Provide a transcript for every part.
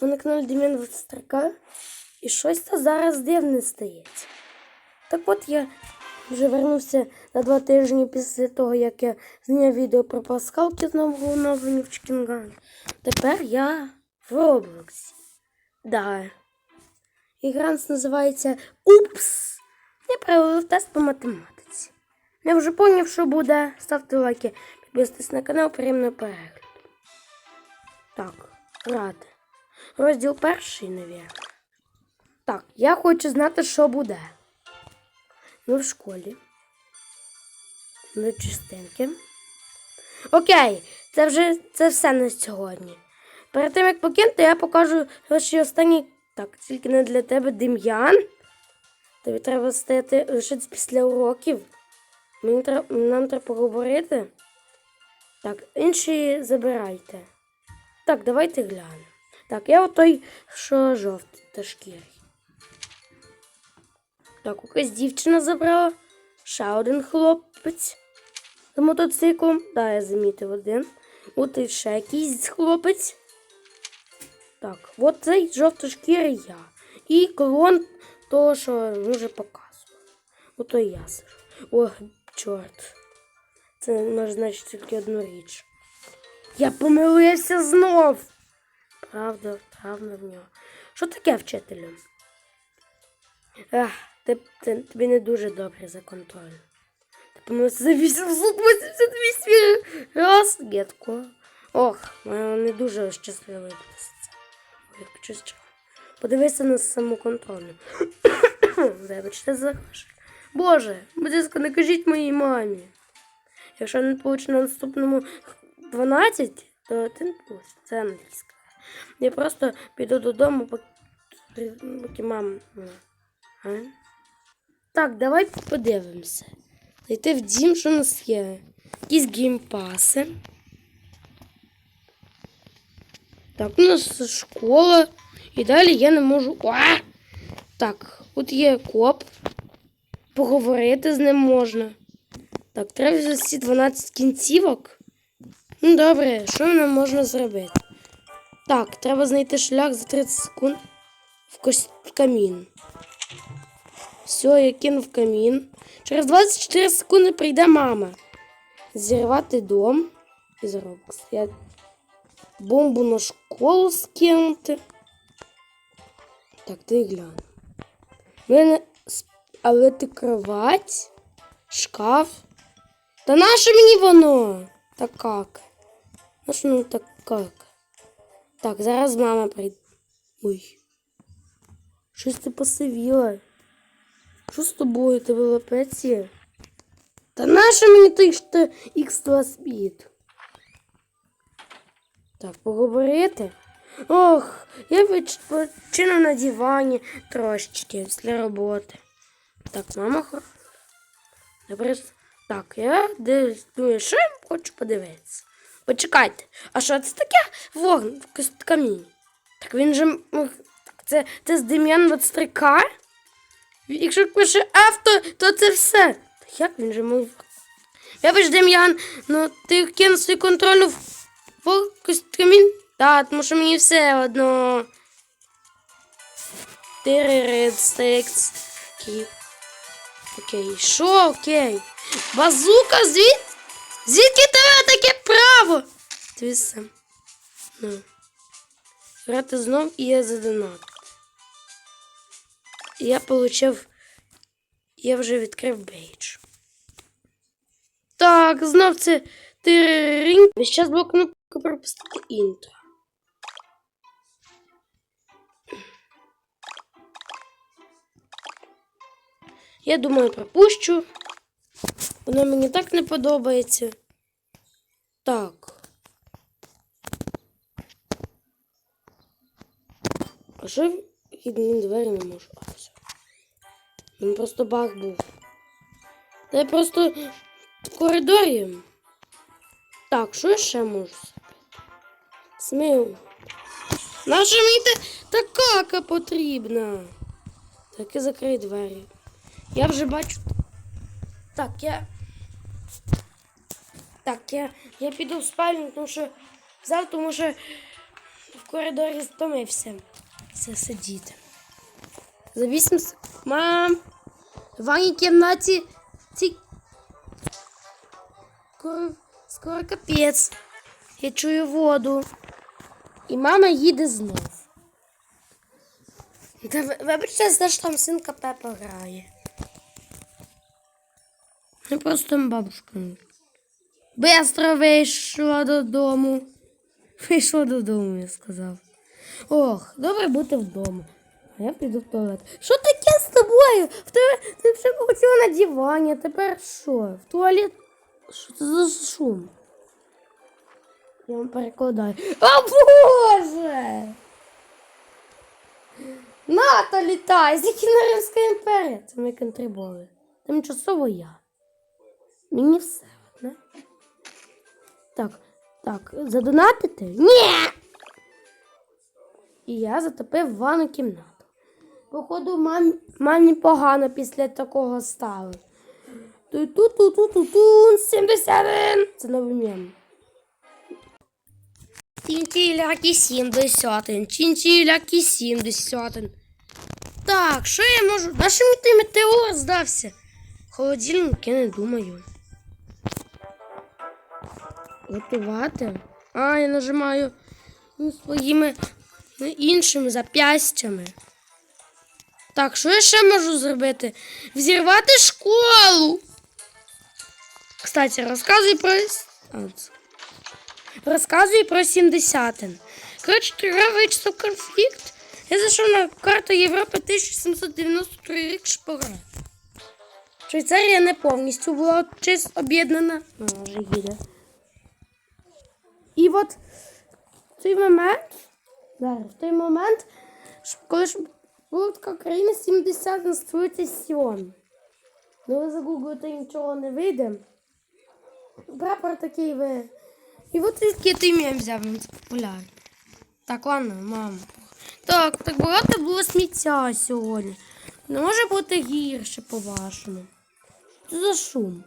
Ви на каналі Дем'ян Вистрика. І щось та зараз дивне стається. Так от я вже вернувся на два тижні після того, як я зняв відео про паскалки з нового оновлення в Чікінган. Тепер я в Роблоксі. Да. Ігра називається Упс. Я провів тест по математиці. Я вже поняв, що буде. Ставте лайки, підписуйтесь на канал, приємного перегляду. Так, грати. Розділ перший, навірно. Так, я хочу знати, що буде. Ми в школі. Ми частинки. Окей, це вже це все на сьогодні. Перед тим, як покинути, я покажу ваші останні. Так, тільки не для тебе, Дем'ян. Тобі треба стояти лише після уроків. Мені треба, нам треба поговорити. Так, інші забирайте. Так, давайте глянемо. Так, я отой, що жовтий та шкірий. Так, якась дівчина забрала. Ще один хлопець з мотоциклом. Да, я замітив один. От і ще якийсь хлопець. Так, от цей жовтошкірий я. І клон того, що вже показував. Ото я сижу. Ох, чорт. Це може значить тільки одну річ. Я помилився знов. Правда, правда в нього. Що таке вчителю? Ах, ти, ти, тобі не дуже добре за контроль. Ти помилився за 888 раз, гетко. Ох, не дуже щасливий щось. Подивися на самоконтроль. Вибачте за кашель. Боже, будь ласка, не кажіть моїй мамі. Якщо не получиш на наступному 12, то ти не получиш. Це англійська. Я просто піду додому, поки, ну, А? Так, давай подивимося. Зайти в дім, що у нас є. Якісь геймпаси. Так, у нас школа. І далі я не можу. А! Так, от є коп. Поговорити з ним можна. Так, треба всі 12 кінцівок. Ну, добре, що нам можна зробити? Так, треба знайти шлях за 30 секунд в кос- в камін. Все, я кинув камін. Через 24 секунди прийде мама. Зірвати дом із. Я бомбу на школу скинути. Так, ти глянь. В мене але ти кровать, шкаф. Та наше мені воно? Та как? Ну що ну так как? Так, зараз мама прийде. Ой. Щось ти посивіла. Що з тобою? Ти в лапеці? Та наше мені той що X2 спід? Так, поговорити. Ох, я відпочину на дивані трошечки після роботи. Так, мама хо- Добре. Так, я дивлюсь, думаю, що я хочу подивитися. Почекайте, а що це таке вогн в камінь? Так він же. Це, це з Дем'ян Вацтрика? Якщо пише авто, то це все. Та як він же мов? Вибач, Дем'ян, ну ти кинув свою контролю в камінь? Так, тому що мені все одно. Окей. Окей. Що окей? Базука, звід? Звідки тебе таке право? Сам. Ну. Грати знов і я задонат. Я получив. Я вже відкрив бейдж. Так, знов це тириринг. Весь час було кнопка пропустити інтро. Я думаю, пропущу. Воно мені так не подобається. Так. А що вхідні двері не можу? А, все. Він просто баг був. Та я просто в коридорі. Так, що я ще можу зробити? Смію. Наша мені та, та кака потрібна. Так і закрий двері. Я вже бачу. Так, я. Так, я, я піду в спальню, тому що завтра, тому що в коридорі стомився все сидіти. За 8 секунд. Мам! В ванній кімнаті ці... Скоро, скоро капець. Я чую воду. І мама їде знов. Та вибачте, що там синка Пепа грає. Ну просто бабушка. Бистро вийшла додому. Вийшла додому, я сказав. Ох, добре бути вдома. А я піду в туалет. Що таке з тобою? В тебе ти все хотіла на дивані, тепер що? В туалет? Що це за шум? Я вам перекладаю. О Боже! НАТО літає! З на Римська імперія. Це ми контриболи. Тимчасово я. Мені все одне. Так, так, задонатити? Ні! І я затопив ванну кімнату. Походу, мам, мамі погано після такого стало. Ту-ту-ту-ту-ту-тун, 71. Це новий мем. Тінтілякі 70, тінтілякі 70. Так, що я можу? Наш мій метеор здався. Холодильник, не думаю. Готувати. А, я нажимаю ну, своїми ну, іншими запястями. Так, що я ще можу зробити? Взірвати школу. Кстати, розказуй про. Розказуй про 70 Коротше, гра вичислив конфлікт. Я зайшов на карту Європи 1793 рік Шпора. Швейцарія не повністю була чись об'єднана. Ну, вже їде. І от в той момент, зараз, в той момент, коли ж була така країна 70 на створюється Сіон. Ну ви загуглите нічого не вийде. Прапор такий ви. І от звідки ти мем взяв, він популярний. Так, ладно, мам. Так, так багато було сміття сьогодні. Не може бути гірше, по-вашому. Що за шум?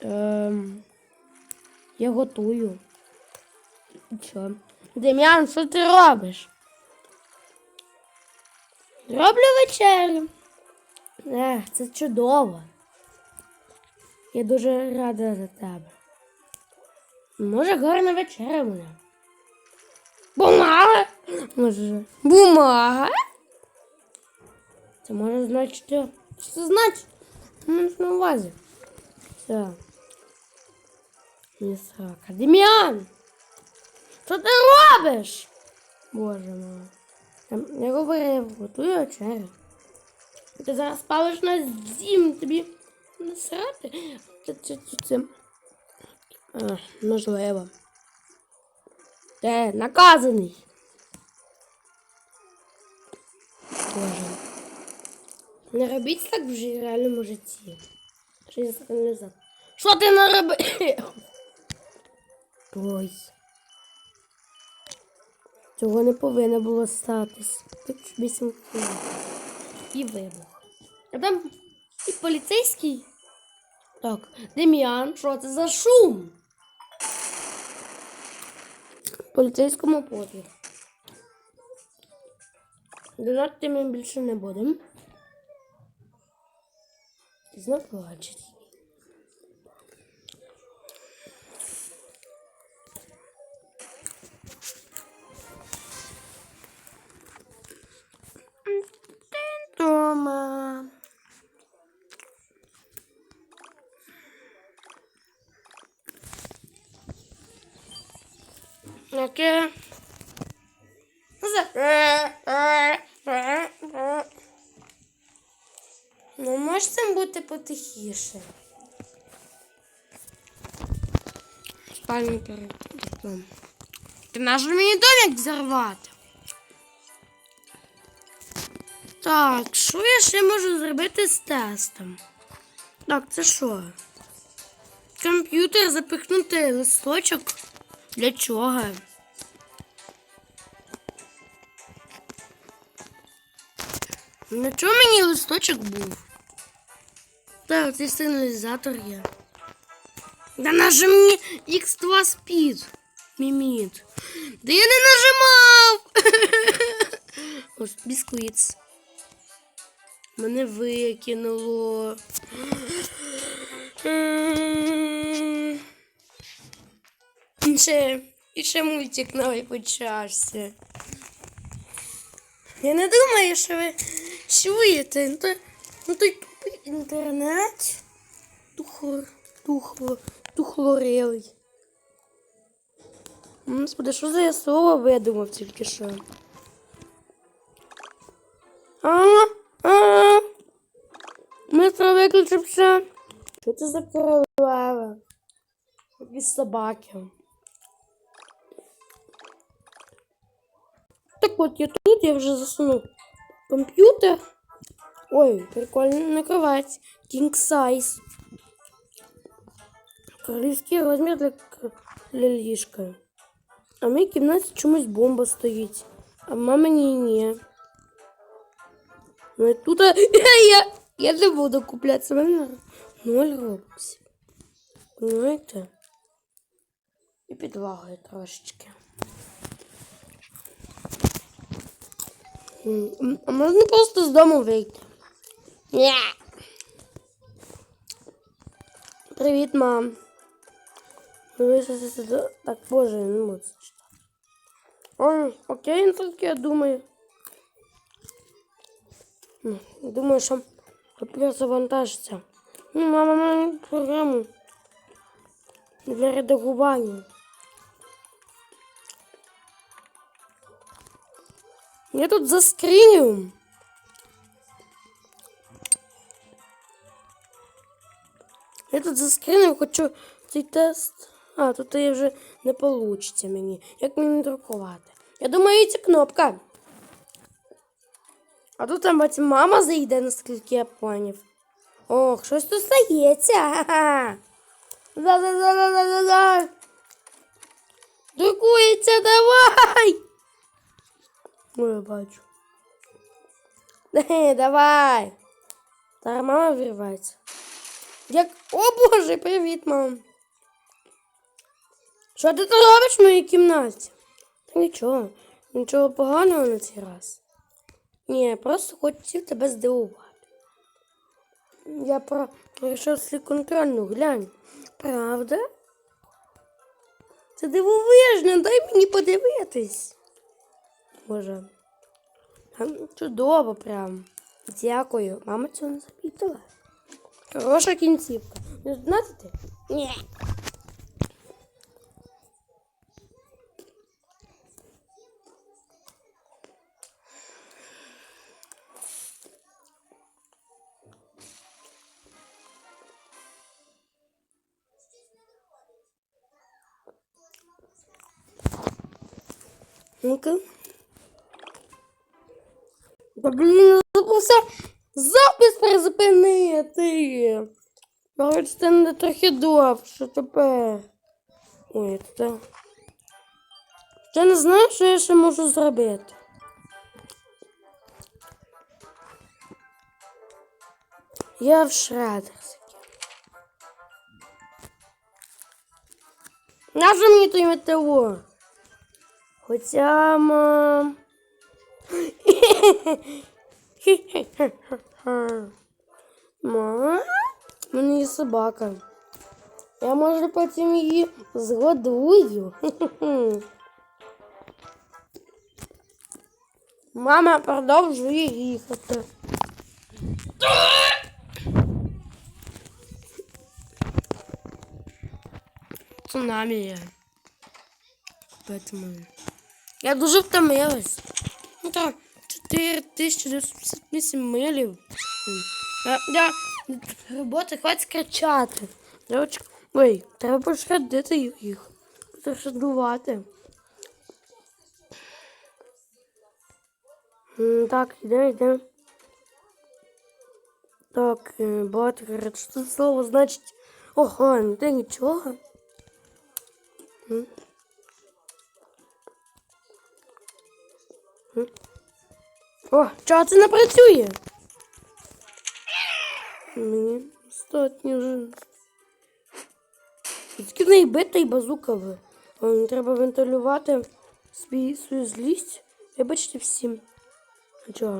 Ем, я готую. Що? Дем'ян, що ти робиш? Роблю вечерю. Ех, це чудово. Я дуже рада за тебе. Може, гарна вечеря буде. Бумага? Може, бумага? Це може значити. Що це значить? На увазі. Все. Не срака. Дем'ян! Що ти робиш? Боже мой. Я говорив, готую вечерю. Ти зараз палиш на зім, тобі насрати. Це, це, це, це. А, можливо. Ти наказаний. Боже. Не робіть так в реальному житті. Що ти наробив? Ой. Цього не повинно було статись. Тут вісім. І вибух. А там і поліцейський. Так, Дем'ян, що це за шум? Поліцейському пофіг. Донати ми більше не будемо. Знов плачуть. Яке? Ну, може цим бути потихіше. Спальні перед вікном. Ти наш мені домик взорвати. Так, що я ще можу зробити з тестом? Так, це що? Комп'ютер запихнути листочок. Для чого? На чому мені листочок був? Так, цей сигналізатор є. Да нажми X2 Speed. Міміт. Да я не нажимав. Ось бісквіт. Мене викинуло. М. І ще, і ще мультик новий почався. Я не думаю, що ви чуєте. Ну, то, ну той тупий інтернет. Тухло, тухло, тухлорилий. Господи, що за я слово видумав тільки що? А, а, Мистро виключився. Що це за королева? Якісь собаки. Так от я тут, я вже засунув комп'ютер. Ой, прикольна кровать. King size. Королівський розмір для, ліжка. А в моїй кімнаті чомусь бомба стоїть. А в мамині ні. Ну і тут а, я, я не буду купляти. У мене ноль робоксів. Понимаєте? І підлагою трошечки. А можна просто з дому вийти? Ні. Привіт, мам. Дивися, Так, боже, не можу. О, окей, ну тільки я думаю. Ну, Думаю, що папір завантажиться. Ну, мама має програму для редагування. Я тут заскріню. Я тут заскрінив, хочу цей тест. А, тут я вже не вийде мені. Як мені друкувати? Я думаю, це кнопка. А тут там бать, мама зайде, наскільки я поняв. Ох, щось тут стається. Ха-ха. Друкується, давай. Ну, я бачу. Давай. Та мама вривається. Як... О боже, привіт, мам. Що ти тут робиш в моїй кімнаті? Та нічого, нічого поганого на цей раз. Ні, я просто хотів тебе здивувати. Я про пройшов свій контрольну, глянь. Правда? Це дивовижно, дай мені подивитись. Боже. Чудово прям. Дякую. Мама цього не запітала. Хороша кінцівка. Не знаєте? Ні. Ну-ка. Блін, забувся запис призупинити. Бачите, не трохи довше тепер. Ой, це. Я не знаю, що я ще можу зробити. Я в шредерсі. Нащо мені той метеор? Хоча, мам... Мам, у мене є собака. Я може потім її згодую. Мама продовжує їхати. Цунамі є. Поэтому... Я дуже втомилась. Ну так, 4958 милів. Я, я, роботи, хватить кричати. Дівчатка, ой, треба пошкодити їх. Пошкодувати. М, Так, йде, йде. Так, е, бот, що це слово значить. Ого, не те нічого. О, чого це не працює? Мені достатньо вже. не бити і базука ви. Треба вентилювати свій, свою злість. Вибачте всім. Чого?